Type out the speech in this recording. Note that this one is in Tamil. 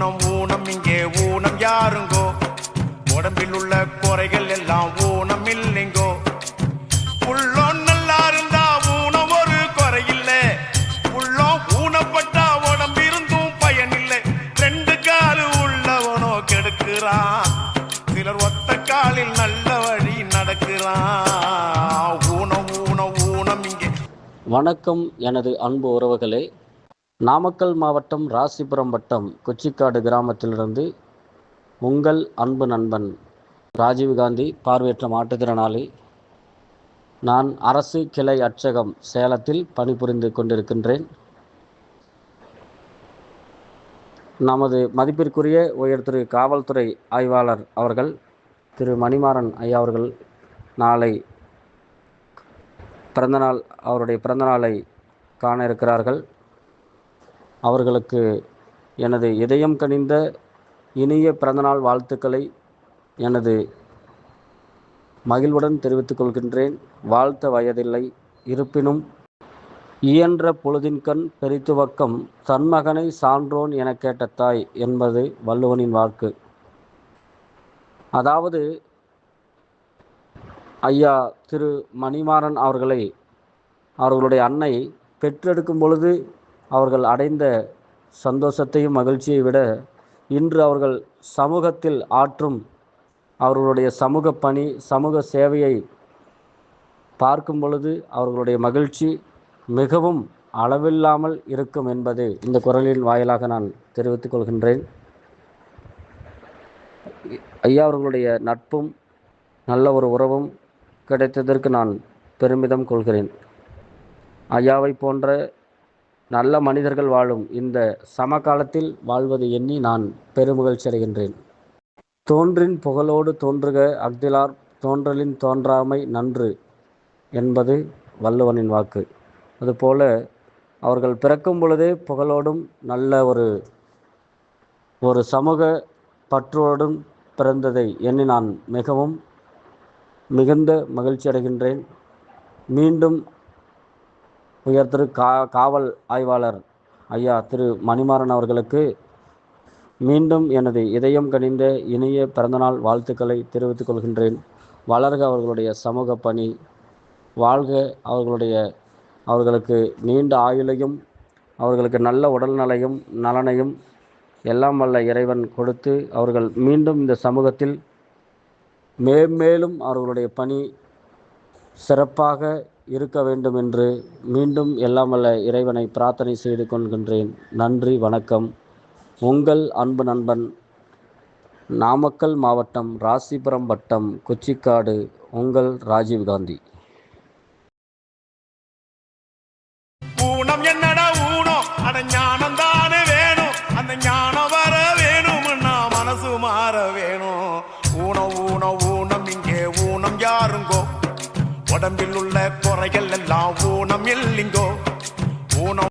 ஊனம் ஊனம் இங்கே ஊனம் யாருங்கோ? உடம்பில் உள்ள குறைகள் எல்லாம் ஊனம் இல்லைங்கோ உள்ளோ நல்லா இருந்தா ஊனம் ஒரு குறையில்ல. உள்ளோ ஊனப்பட்டா உடம்பு இருந்தும் பயனில்லை. ரெண்டு காலு உள்ளவனோ கெடுக்கிறான். சிலர் ஒத்த காலில் நல்ல வழி நடக்கிறான். ஊனம் ஊனம் ஊனம் இங்கே. வணக்கம் எனது அன்பு உறவுகளே. நாமக்கல் மாவட்டம் ராசிபுரம் வட்டம் கொச்சிக்காடு கிராமத்திலிருந்து உங்கள் அன்பு நண்பன் ராஜீவ்காந்தி பார்வையற்ற மாற்றுத்திறனாளி. நான் அரசு கிளை அச்சகம் சேலத்தில் பணிபுரிந்து கொண்டிருக்கின்றேன். நமது மதிப்பிற்குரிய உயர்திரு காவல்துறை ஆய்வாளர் அவர்கள் திரு மணிமாறன் ஐயா அவர்கள் நாளை பிறந்தநாள் அவருடைய பிறந்தநாளை காண இருக்கிறார்கள். அவர்களுக்கு எனது இதயம் கனிந்த இனிய பிறந்தநாள் வாழ்த்துக்களை எனது மகிழ்வுடன் தெரிவித்துக் கொள்கின்றேன். வாழ்த்த வயதில்லை. இருப்பினும் இயன்ற பொழுதின்கண் பெரித்துவக்கம் தன்மகனை சான்றோன் என கேட்ட தாய் என்பது வள்ளுவனின் வாக்கு. அதாவது ஐயா திரு மணிமாறன் அவர்களை அவர்களுடைய அன்னை பெற்றெடுக்கும் பொழுது அவர்கள் அடைந்த சந்தோஷத்தையும் மகிழ்ச்சியை விட இன்று அவர்கள் சமூகத்தில் ஆற்றும் அவர்களுடைய சமூக பணி சமூக சேவையை பார்க்கும் பொழுது அவர்களுடைய மகிழ்ச்சி மிகவும் அளவில்லாமல் இருக்கும் என்பது இந்த குரலின் வாயிலாக நான் தெரிவித்துக் கொள்கின்றேன். ஐயா அவர்களுடைய நட்பும் நல்ல ஒரு உறவும் கிடைத்ததற்கு நான் பெருமிதம் கொள்கிறேன். ஐயாவை போன்ற நல்ல மனிதர்கள் வாழும் இந்த சமகாலத்தில் வாழ்வது எண்ணி நான் பெருமகிழ்ச்சி அடைகின்றேன். தோன்றின் புகழோடு தோன்றுக அக்திலார் தோன்றலின் தோன்றாமை நன்று என்பது வள்ளுவனின் வாக்கு. அதுபோல அவர்கள் பிறக்கும் பொழுதே புகழோடும் நல்ல ஒரு ஒரு சமூக பற்றோடும் பிறந்ததை எண்ணி நான் மிகவும் மிகுந்த மகிழ்ச்சி அடைகின்றேன். மீண்டும் உயர் திரு கா காவல் ஆய்வாளர் ஐயா திரு மணிமாறன் அவர்களுக்கு மீண்டும் எனது இதயம் கனிந்த இனிய பிறந்தநாள் வாழ்த்துக்களை தெரிவித்துக் கொள்கின்றேன். வளர்க அவர்களுடைய சமூக பணி வாழ்க அவர்களுடைய அவர்களுக்கு நீண்ட ஆயுளையும் அவர்களுக்கு நல்ல உடல்நலையும் நலனையும் எல்லாம் வல்ல இறைவன் கொடுத்து அவர்கள் மீண்டும் இந்த சமூகத்தில் மேம்மேலும் அவர்களுடைய பணி சிறப்பாக இருக்க வேண்டும் என்று மீண்டும் எல்லாம் இறைவனை பிரார்த்தனை செய்து கொள்கின்றேன். நன்றி வணக்கம். உங்கள் அன்பு நண்பன் நாமக்கல் மாவட்டம் ராசிபுரம் வட்டம் கொச்சிக்காடு உங்கள் ராஜீவ்காந்தி ஊனம் என்னடா ஊனம் அட ஞானம் தானே வேணும். அந்த ஞானம் வர வேணும்னா மனசு மாற வேணும். ஊனம் ஊனம் ஊனம். இங்கே ஊனம் யாருங்கோ? உடம்பில் உள்ள குறைகள் எல்லாம் ஊனம் இல்லைங்கோ ஊனம்